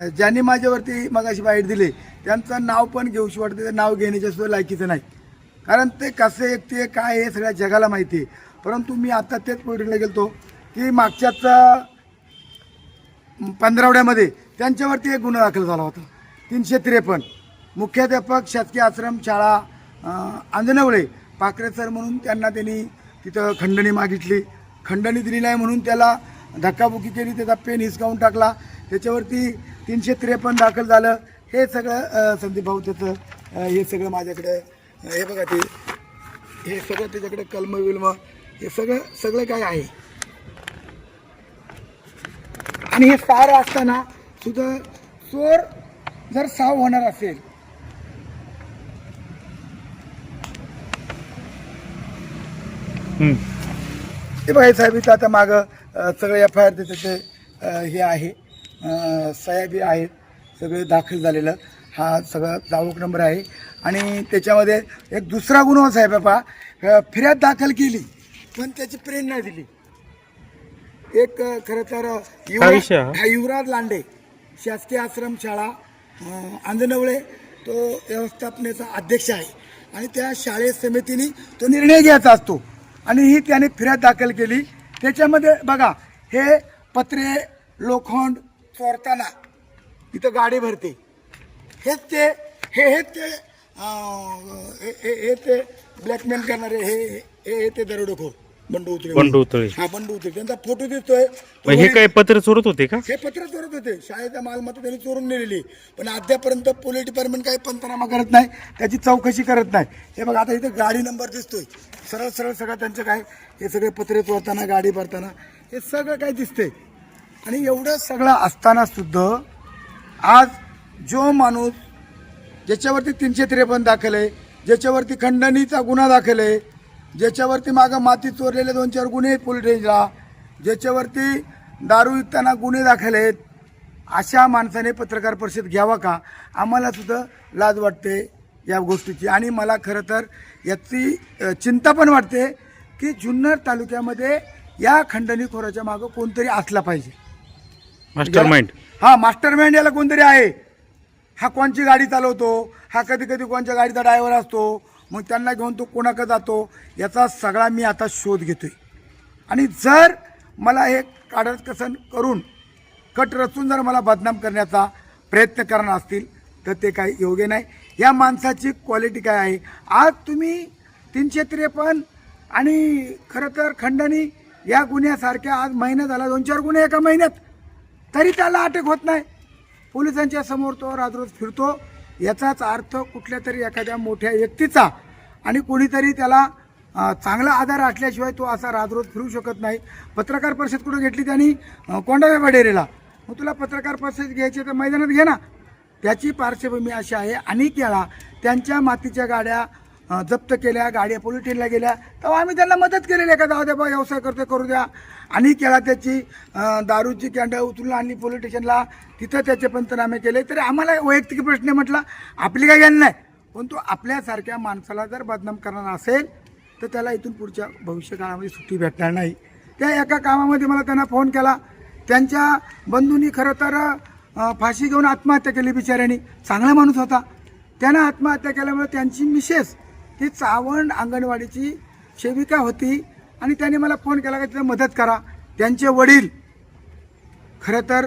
ज्यांनी माझ्यावरती मगाशी वाईट दिली त्यांचं नाव पण घेऊशी वाटतं ते नाव घेण्याच्या सुद्धा लायकीचं नाही. कारण ते कसे ते काय आहे हे सगळ्या जगाला माहिती आहे. परंतु मी आता तेच पोलिटिकला गेलतो की मागच्याच पंधरावड्यामध्ये त्यांच्यावरती एक गुन्हा दाखल झाला होता. तीनशे त्रेपन्न. मुख्याध्यापक शासकीय आश्रम शाळा आंजनवळे पाकरे सर म्हणून त्यांना त्यांनी तिथं खंडणी मागितली. खंडणी दिली नाही म्हणून त्याला धक्काबुकी केली त्याचा पेन हिसकावून टाकला. त्याच्यावरती तीनशे त्रेपन्न दाखल झालं. हे सगळं संदीप भाऊ त्याचं हे सगळं माझ्याकडे हे बघा ते. हे सगळं त्याच्याकडे कलम विलम हे सगळं सगळं काय आहे? आणि हे सारं असताना सुद्धा चोर जर साव होणार असेल. हे बघा साहेब इथं आता मागं सगळे एफ आय आर त्याचे हे आहे. अ, सह्या बी आहेत. सगळे दाखल झालेलं. हा सगळा जावक नंबर आहे. आणि त्याच्यामध्ये एक दुसरा गुन्हा साहेब आहे अ, फिर्याद दाखल केली पण त्याची प्रेरणा दिली. एक खरं तर? हा? युवराज लांडे शासकीय आश्रम शाळा अ, आंजणवळे तो व्यवस्थापनेचा अध्यक्ष आहे. आणि त्या शाळेत समितीने तो निर्णय घ्यायचा असतो. आणि ही त्याने फिर्याद दाखल केली. त्याच्यामध्ये बघा हे पत्रे लोखंड चोरताना इथं गाडी भरते. हेच ते हे हेच ते हे ते ब्लॅकमेल करणारे हे हे ते दरोडेखोर बंडू उतरे बंडू. हा बंडू उतरे त्यांचा फोटो दिसतोय. मग हे काय पत्र चोरत होते का? हे पत्र चोरत होते. शाळेचा मालमत्ता त्यांनी चोरून नेलेली. पण अद्यापर्यंत पोलीस डिपार्टमेंट काही पंचनामा करत नाही. त्याची चौकशी करत नाही. हे बघा आता इथे गाडी नंबर दिसतोय. सरळ सरळ सगळं त्यांचं काय हे सगळे पत्रे चोरताना गाडी भरताना हे सगळं काय दिसतंय? आणि एवढं सगळं असताना सुद्धा आज जो माणूस ज्याच्यावरती तीनशे त्रेपन्न दाखल आहे ज्याच्यावरती खंडणीचा गुन्हा दाखल आहे ज्याच्यावरती मागं माती चोरलेले दोन चार गुन्हे आहेत पोलीस रेंजला ज्याच्यावरती दारू विकताना गुन्हे दाखल आहेत अशा माणसाने पत्रकार परिषद घ्यावा का? आम्हाला सुद्धा लाज वाटते या गोष्टीची. आणि मला खरं तर याची चिंता पण वाटते की जुन्नर तालुक्यामध्ये या खंडणीखोराच्या मागं कोणतरी असला पाहिजे. मास्टर माइंड हा मास्टर माइंड याला कोणतरी आहे. हा कोणची गाडी चालवतो? हा कधी कधी कोणच्या गाडीचा ड्रायव्हर असतो? मग त्यांना घेऊन तो कोणाकडे जातो? याचा सगळा मी आता शोध घेतोय. आणि जर मला हे काढत कसन करून कट रचून जर मला बदनाम करण्याचा प्रयत्न करणार असतील तर ते काही योग्य नाही. या माणसाची क्वालिटी काय आहे? आज तुम्ही तीनशे त्रेपन्न आणि खरं तर खंडणी या गुन्ह्यासारख्या आज महिना झाला दोन चार गुन्हे एका महिन्यात. तरी त्याला अटक होत नाही. पोलिसांच्या समोर तो राजरोज फिरतो. याचाच अर्थ कुठल्या तरी एखाद्या मोठ्या व्यक्तीचा आणि कोणीतरी त्याला चांगला आधार असल्याशिवाय तो असा राजरोज फिरू शकत नाही. पत्रकार परिषद कुठं घेतली त्यांनी? कोंडाव्या वडेरेला. मग तुला पत्रकार परिषद घ्यायची तर मैदानात घे ना. त्याची पार्श्वभूमी अशी आहे अनेक वेळा त्यांच्या मातीच्या गाड्या जप्त केल्या गाड्या पोलीस गेल्या. तेव्हा आम्ही त्यांना मदत केलेली आहे का? जाऊ द्या बा व्यवसाय करते करू द्या. आणि केला त्याची दारूची कॅन्डा उचलून आणली पोलीस स्टेशनला. तिथं त्याचे पंचनामे केले. तरी आम्हाला वैयक्तिक प्रश्न म्हटला आपली काय ज्ञान नाही. परंतु आपल्यासारख्या माणसाला जर बदनाम करणार असेल तर त्याला इथून पुढच्या भविष्य काळामध्ये सुट्टी भेटणार नाही. त्या एका कामामध्ये मला त्यांना फोन केला. त्यांच्या बंधूंनी खरं तर फाशी घेऊन आत्महत्या केली बिचाऱ्यांनी. चांगला माणूस होता. त्यानं आत्महत्या केल्यामुळे त्यांची मिसेस ती चावण अंगणवाडीची सेविका होती. आणि त्याने मला फोन केला का तिला मदत करा. त्यांचे वडील खरं तर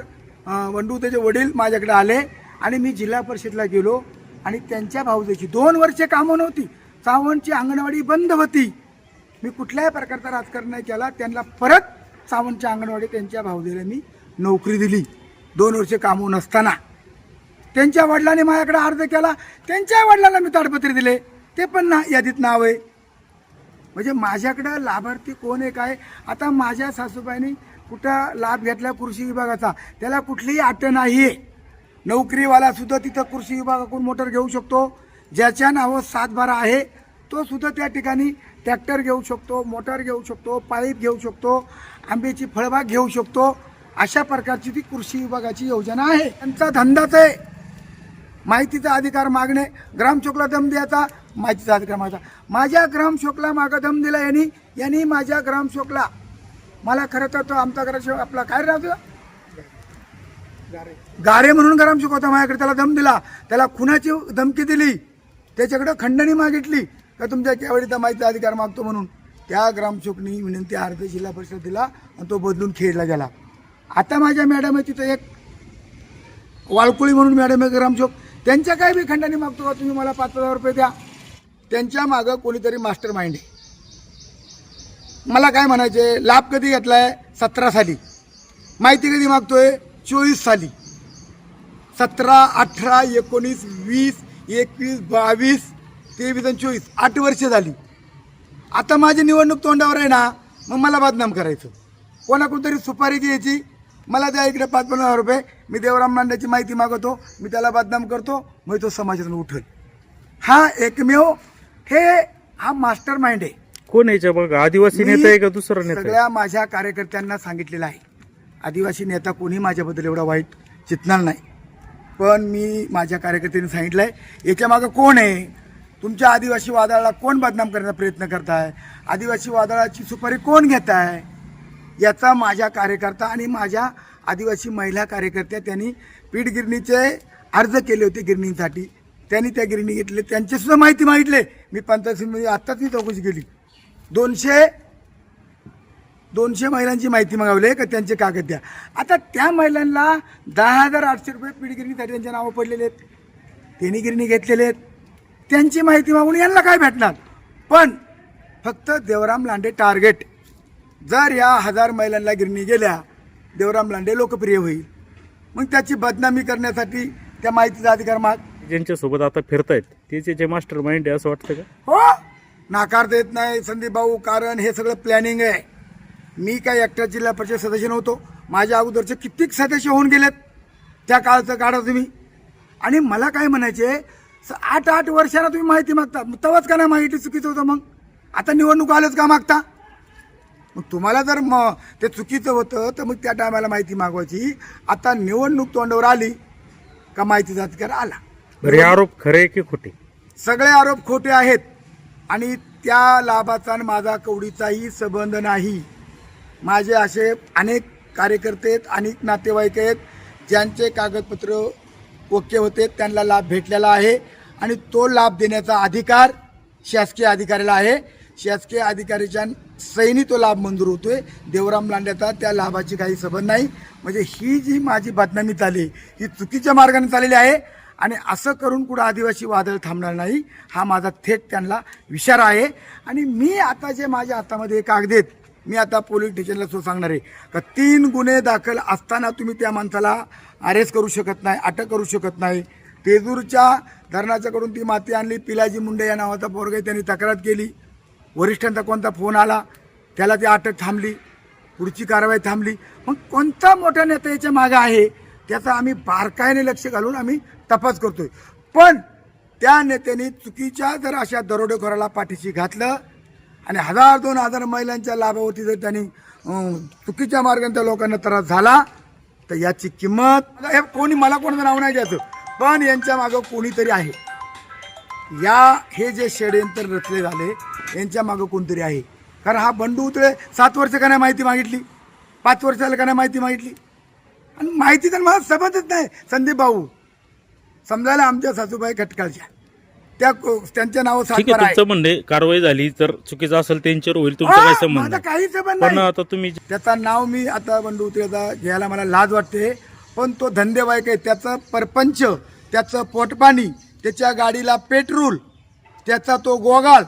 वंडूतेचे त्याचे वडील माझ्याकडे आले आणि मी जिल्हा परिषदला गेलो आणि त्यांच्या भाऊजाची दोन वर्षे कामं नव्हती. सावंतची अंगणवाडी बंद होती. मी कुठल्याही प्रकारचा राजकारण नाही केला. त्यांना परत सावंतच्या अंगणवाडी त्यांच्या भाऊजीला मी नोकरी दिली. दोन वर्षे कामं नसताना. त्यांच्या वडिलांनी माझ्याकडे अर्ज केला. त्यांच्या वडिलांना मी ताडपत्री दिले. ते पण ना यादीत नाव आहे. म्हणजे माझ्याकडं लाभार्थी कोण आहे? काय आता माझ्या सासूबाईंनी कुठं लाभ घेतला कृषी विभागाचा? त्याला कुठलीही अट नाही आहे नोकरीवाला सुद्धा तिथं कृषी विभागाकडून मोटर घेऊ शकतो. ज्याच्या नावावर सातबारा आहे तो सुद्धा त्या ठिकाणी ट्रॅक्टर घेऊ शकतो मोटर घेऊ शकतो पाईप घेऊ शकतो आंब्याची फळबाग घेऊ शकतो. अशा प्रकारची ती कृषी विभागाची योजना आहे. त्यांचा धंदाच आहे. माहितीचा अधिकार मागणे ग्रामचुकला दम द्यायचा माहितीचा अधिकार माझ्या ग्रामशोकला मागं दम दिला यांनी. यांनी माझ्या ग्रामशोकला मला खरं तर तो आमचा ग्रामशोक आपला काय राहतो गारे म्हणून ग्रामशोक होता माझ्याकडे. त्याला दम दिला. त्याला खुनाची धमकी दिली. त्याच्याकडं खंडणी मागितली. का तुमच्या केवढीचा माहिती अधिकार मागतो म्हणून. त्या ग्रामसेवकनी विनंती अर्ध जिल्हा परिषद दिला आणि तो बदलून खेळला गेला. आता माझ्या मॅडम आहे तिथं एक वाळकुळी म्हणून मॅडम आहे ग्रामसेवक त्यांच्या काय बी खंडणी मागतो का? तुम्ही मला पाच हजार रुपये द्या. त्यांच्या मागं कोणीतरी मास्टर माइंड आहे. मला काय म्हणायचे लाभ कधी घेतलाय? सतरा साली. माहिती कधी मागतोय? चोवीस साली. सतरा अठरा एकोणीस वीस एकवीस बावीस तेवीस आणि चोवीस. आठ वर्ष झाली. आता माझी निवडणूक तोंडावर आहे ना मग मला बदनाम करायचं. कोणाकडून तरी सुपारी घ्यायची. मला द्या इकडे पाच पन्नास हजार रुपये. मी देवराम लांड्याची माहिती मागवतो. मी त्याला बदनाम करतो. मग तो समाजातून उठल. हा एकमेव हे हा मास्टर माइंड आहे. कोण याच्या बघ आदिवासी नेता आहे का दुसरा नेता आहे? सगळ्या माझ्या कार्यकर्त्यांना सांगितलेलं आहे. आदिवासी नेता कोणी माझ्याबद्दल एवढा वाईट चितणार नाही. पण मी माझ्या कार्यकर्त्यांनी सांगितलं आहे याच्या मागं कोण आहे? तुमच्या आदिवासी वादळाला कोण बदनाम करण्याचा प्रयत्न करताय? आदिवासी वादळाची सुपारी कोण घेत आहे याचा माझ्या कार्यकर्ता आणि माझ्या आदिवासी महिला कार्यकर्त्या त्यांनी पीठ गिरणीचे अर्ज केले होते गिरणीसाठी. त्यांनी त्या गिरणी घेतले त्यांची सुद्धा माहिती मागितले. मी पंचायत समितीमध्ये आत्ताच मी चौकशी केली. दोनशे दोनशे महिलांची माहिती मागवली का त्यांचे कागद द्या. आता त्या महिलांना दहा हजार आठशे रुपये पिढीगिरणीसाठी त्यांच्या त्यांचे नावं पडलेले आहेत. त्यांनी गिरणी घेतलेले आहेत. त्यांची माहिती मागून यांना काय भेटणार? पण फक्त देवराम लांडे टार्गेट. जर या हजार महिलांना गिरणी गेल्या देवराम लांडे लोकप्रिय होईल. मग त्याची बदनामी करण्यासाठी त्या माहितीचा अधिकार माग. ज्यांच्यासोबत आता फिरतायत तेच याचे मास्टर माइंड आहे असं वाटतं का? हो. नाकारता येत नाही संदीप भाऊ कारण हे सगळं प्लॅनिंग आहे. मी काय एकटा जिल्हा परिषद सदस्य नव्हतो. माझ्या अगोदरचे कित्येक सदस्य होऊन गेलेत. त्या काळचं काढा तुम्ही. आणि मला काय म्हणायचे स- आठ आठ वर्षाला तुम्ही माहिती मागता. मग तेव्हाच का नाही माहिती चुकीचं होतं मग? आता निवडणूक आलंच का मागता? मग तुम्हाला जर म ते चुकीचं होतं तर मग त्या टायमाला माहिती मागवायची. आता निवडणूक तोंडावर आली का माहितीचा अधिकार आला? बरं आरोप खरे की खोटे? सगळे आरोप खोटे आहेत आणि त्या लाभाचा आणि माझा कवडीचाही संबंध नाही. माझे असे अनेक कार्यकर्ते आहेत अनेक नातेवाईक आहेत ज्यांचे कागदपत्र ओके होते त्यांना लाभ भेटलेला आहे आणि तो लाभ देण्याचा अधिकार शासकीय अधिकाऱ्याला आहे. शासकीय अधिकाऱ्याच्या सैनी तो लाभ मंजूर होतोय. देवराम लांड्याचा त्या लाभाची काही संबंध नाही. म्हणजे ही जी माझी बदनामी चालली ही चुकीच्या मार्गाने चाललेली आहे आणि असं करून कुठं आदिवासी वादळ थांबणार नाही हा माझा थेट त्यांना विचार आहे. आणि मी आता जे माझ्या हातामध्ये कागद आहेत मी आता पोलीस स्टेशनला सो सांगणार आहे का तीन गुन्हे दाखल असताना तुम्ही त्या माणसाला अरेस्ट करू शकत नाही अटक करू शकत नाही. तेजूरच्या धरणाच्याकडून ती माती आणली पिलाजी मुंडे या नावाचा पोरगा त्यांनी तक्रार केली. वरिष्ठांचा कोणता फोन आला त्याला ती अटक थांबली पुढची कारवाई थांबली. मग कोणता मोठा नेता याच्या मागं आहे त्याचा आम्ही बारकाईने लक्ष घालून आम्ही तपास करतोय. पण त्या नेत्यांनी चुकीच्या जर अशा दरोडेखोराला पाठीशी घातलं आणि हजार दोन हजार महिलांच्या लाभावरती जर त्यांनी चुकीच्या मार्गाने त्या लोकांना त्रास झाला तर याची किंमत हे कोणी मला कोणाचं नाव नाही घ्यायचं पण यांच्या मागं कोणीतरी आहे. या हे जे षडयंत्र रचले झाले यांच्या मागं कोणतरी आहे. कारण हा बंडू उतळे सात वर्ष का नाही माहिती मागितली? पाच वर्षाला का नाही माहिती मागितली? आणि माहिती तर मला समजत नाही. संदीप भाऊ समजायला आमच्या सासूबाई खटकाळच्या त्या त्यांच्या नाव ठीक आहे सातबारा आहे. तुमचं म्हणणे कारवाई झाली तर चुकीचं असेल त्यांच्यावर होईल तुमचा हा, काय संबंध माझा नाही. काही संबंध पण नाही. आता तुम्ही त्याचं नाव मी आता बंडू उतरेचा घ्यायला मला लाज वाटते. पण तो धंदेवाईक आहे त्याचं परपंच त्याचं पोटपाणी त्याच्या गाडीला पेट्रोल त्याचा तो गोगाळ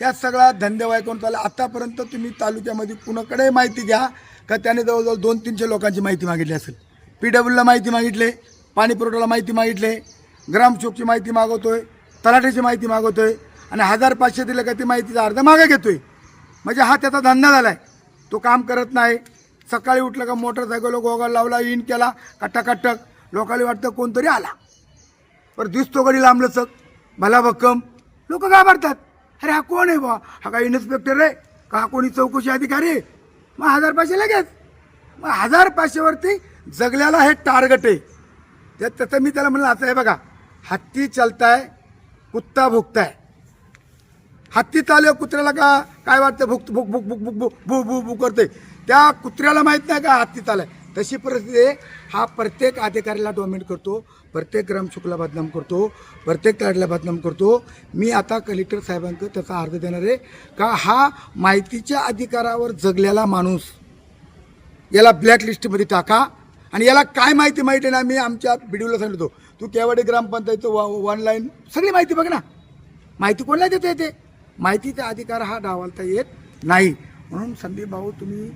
त्या सगळा धंदेवाईकून चालला आतापर्यंत तुम्ही तालुक्यामध्ये कुणाकडे माहिती घ्या का त्याने जवळजवळ दोन तीनशे लोकांची माहिती मागितली असेल. पी डब्ल्यूला माहिती मागितले. पाणी पुरवठ्याला माहिती मागितले. ग्रामचौकची माहिती मागवतोय. तलाठ्याची माहिती मागवतोय. आणि हजार पाचशे दिलं का ती माहितीचा अर्ध मागे घेतोय. म्हणजे हा त्याचा धंदा झालाय. तो काम करत नाही. सकाळी उठलं का मोटरसायकल गोगा लावला इन केला कटाकटक लोकांना वाटतं कोणतरी आला. पर दिसतो गडी लांबलचक. भला भक्कम. लोक घाबरतात. अरे हा कोण आहे बा हा काय इन्स्पेक्टर आहे? का हा कोणी चौकशी अधिकारी आहे? मग हजार पाचशे लगेच. मग हजार पाचशेवरती जगल्याला हे टार्गेट आहे. त्यात त्याचं मी त्याला म्हणलं असं आहे बघा हत्ती चालताय कुत्ता भुकताय. हत्ती चालू कुत्र्याला का काय वाटतं? भुक भुक भुक भुक भुक भू भू भू करते त्या कुत्र्याला माहीत नाही का हत्ती चालाय तशी परिस्थिती आहे. हा प्रत्येक अधिकाऱ्याला डॉमिनेट करतो. प्रत्येक ग्रामशुकला बदनाम करतो. प्रत्येक तळ्याला बदनाम करतो. मी आता कलेक्टर साहेबांकडे त्याचा अर्ज देणार आहे. का हा माहितीच्या अधिकारावर जगलेला माणूस याला ब्लॅकलिस्टमध्ये टाका. आणि याला काय माहिती माहिती आहे ना मी आमच्या व्हिडिओला सांगितलं तू केवाडी ग्रामपंचायत ऑनलाईन सगळी माहिती बघ ना. माहिती कोणाला देता येते? माहितीचा अधिकार हा डावलता येत नाही. म्हणून संदीप भाऊ तुम्ही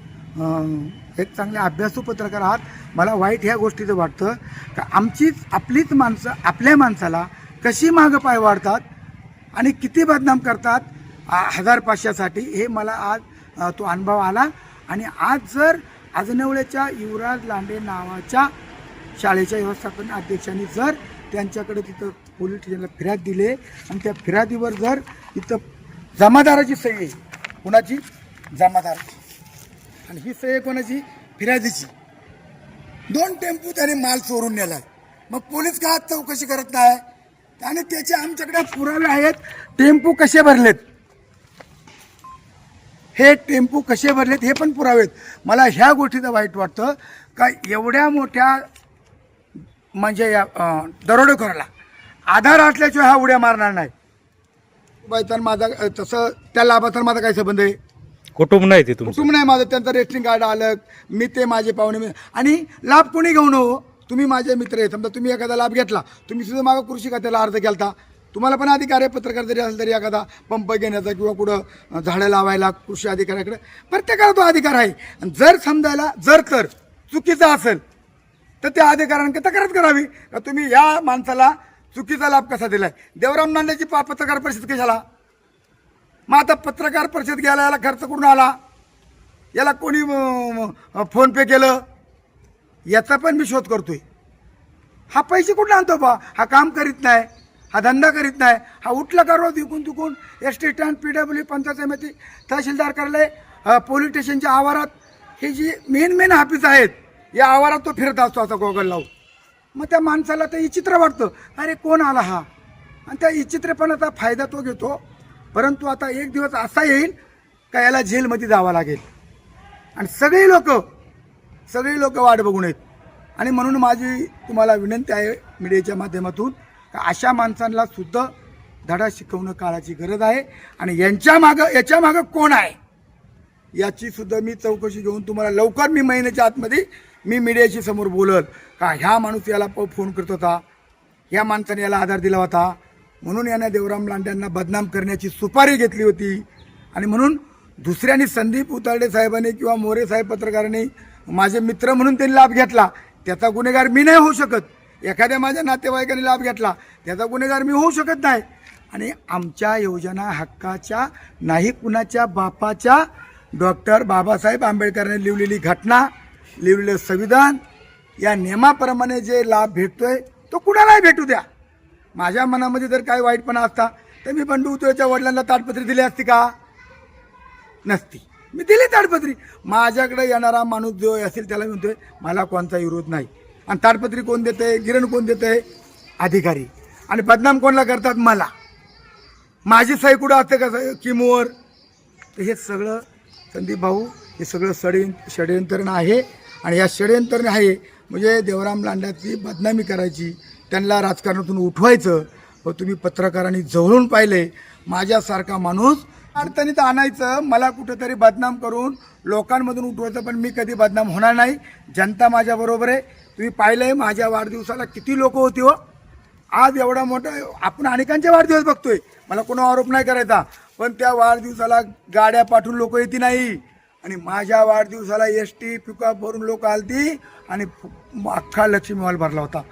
एक चांगले अभ्यासू पत्रकार आहात. मला वाईट ह्या गोष्टीचं वाटतं का आमचीच आपलीच माणसं आपल्या माणसाला कशी मागं पाय वाढतात आणि किती बदनाम करतात हजार पाचशेसाठी हे मला आज तो अनुभव आला. आणि आज जर अजनवळ्याच्या युवराज लांडे नावाच्या शाळेच्या व्यवस्थापन अध्यक्षांनी जर त्यांच्याकडे तिथं पोलीस स्टेशनला फिर्याद दिले आणि त्या फिर्यादीवर जर तिथं जमादाराची सही आहे जमादाराची आणि ही सही कोणाची? फिर्यादीची. दोन टेम्पो त्याने माल चोरून नेलाय. मग पोलीस का चौकशी करत नाही? आणि त्याचे आमच्याकडे पुरावे आहेत. टेम्पो कसे भरलेत? हे टेम्पो कसे भरलेत हे पण पुरावे आहेत मला ह्या गोष्टीचं वाईट वाटतं का एवढ्या मोठ्या म्हणजे या दरोडेखोराला आधार असल्याशिवाय हा उड्या मारणार नाही. बाई तर माझा तसं त्या लाभाचा माझा काय संबंध आहे? कुटुंब नाही ते तुमचं. कुटुंब नाही माझं त्यांचं रेस्टिंग कार्ड आलं मी ते माझे पाहुणे मी- आणि लाभ कोणी घेऊन हो? तुम्ही माझे मित्र आहे समजा तुम्ही एखादा लाभ घेतला तुम्ही सुद्धा मागं कृषी खात्याला अर्ज केलता. तुम्हाला पण अधिकार आहे पत्रकार जरी असेल तरी एखादा पंप घेण्याचा किंवा कुठं झाडं लावायला कृषी अधिकाऱ्याकडे. प्रत्येकाला तो अधिकार आहे. आणि जर समजायला जर तर चुकीचा असेल तर त्या अधिकाऱ्यांकडे तक्रार करावी. का तुम्ही या माणसाला चुकीचा लाभ कसा दिलाय? देवराम नांदेची पा पत्रकार परिषद कशाला? मग आता पत्रकार परिषद घ्यायला याला खर्च करून आला? याला कोणी फोन पे केलं? याचा पण मी शोध करतोय. हा पैसे कुठून आणतो बा? हा काम करीत नाही. हा धंदा करीत नाही. हा उठला का रोज विकून चुकून S T stand P W panchayat समिती तहसीलदार कार्यालय पोलीस स्टेशनच्या आवारात. हे जी मेन मेन ऑफिस आहेत या आवारात तो फिरत असतो असा गोगल लावून. मग त्या माणसाला ते विचित्र वाटतं. अरे कोण आला हा? आणि त्या विचित्रपणाचा फायदा तो घेतो. परंतु आता एक दिवस असा येईल का याला जेलमध्ये जावं लागेल? आणि सगळी लोक सगळी लोक वाट बघून आहेत आणि म्हणून माझी तुम्हाला विनंती आहे मीडियाच्या माध्यमातून अशा माणसांना सुद्धा धडा शिकवणं काळाची गरज आहे. आणि यांच्या मागं याच्या मागं कोण आहे? याची सुद्धा मी चौकशी घेऊन तुम्हाला लवकर मी महिन्याच्या आतमध्ये मी मीडियाशी समोर बोलत का ह्या माणूस याला प- फोन करत होता. ह्या माणसाने याला आधार दिला होता. म्हणून याने देवराम लांड्यांना बदनाम करण्याची सुपारी घेतली होती. आणि म्हणून दुसऱ्याने संदीप उतारडे साहेबांनी किंवा मोरे साहेब पत्रकारांनी माझे मित्र म्हणून त्यांनी लाभ घेतला. त्याचा गुन्हेगार मी नाही होऊ शकत. एखाद्या माझ्या नातेवाईकांनी लाभ घेतला त्याचा गुन्हेगार मी होऊ शकत नाही. आणि आमच्या योजना हक्काच्या नाही कुणाच्या बापाच्या डॉक्टर बाबासाहेब आंबेडकरांनी लिहिलेली घटना लिहिलेलं संविधान या नियमाप्रमाणे जे लाभ भेटतोय तो कुणालाही भेटू द्या. माझ्या मनामध्ये जर काही वाईटपणा असता तर मी बंडू उतळच्या वडिलांना ताडपत्री दिली असती का? नसती. मी दिली ताडपत्री माझ्याकडे येणारा माणूस जो असेल त्याला म्हणतोय मला कोणता विरोध नाही. आणि ताडपत्री कोण देते गिरण कोण देते अधिकारी. आणि बदनाम कोणला करतात? मला. माझी सही कुठं असते का? किमोवर तर हे सगळं संदीप भाऊ हे सगळं षडयं षडयंत्रण आहे. आणि या षडयंत्रण आहे म्हणजे देवराम लांड्याची बदनामी करायची त्यांना राजकारणातून उठवायचं. व तुम्ही पत्रकारांनी जवळून पाहिले. माझ्यासारखा माणूस अडचणीत आणायचं मला कुठंतरी बदनाम करून लोकांमधून उठवायचं पण मी कधी बदनाम होणार नाही. जनता माझ्याबरोबर आहे. तुम्ही पाहिलंय माझ्या वाढदिवसाला किती लोक होती हो. आज एवढा मोठा आपण अनेकांचे वाढदिवस बघतोय. मला कोणा आरोप नाही करायचा पण त्या वाढदिवसाला गाड्या पाठवून लोक येते नाही. आणि माझ्या वाढदिवसाला एस टी पिकअप भरून लोक आलती आणि अख्खा लक्ष्मी हॉल भरला होता.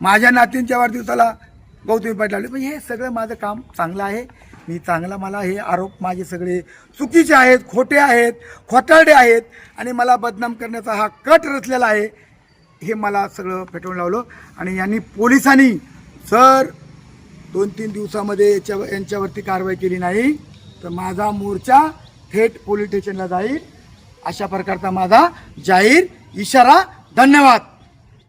माझ्या नातींच्या वाढदिवसाला गौतमी पाटील आले. पण हे सगळं माझं काम चांगलं आहे. मी चांगला मला हे आरोप माझे सगळे चुकीचे आहेत खोटे आहेत खोटारडे आहेत आणि मला बदनाम करण्याचा हा कट रचलेला आहे हे मला सगळं पेटवून लावलं. आणि यांनी पोलिसांनी सर दोन तीन दिवसामध्ये याच्या यांच्यावरती कारवाई केली नाही तर माझा मोर्चा थेट पोलीस स्टेशनला जाईल. अशा प्रकारचा माझा जाहीर इशारा. धन्यवाद.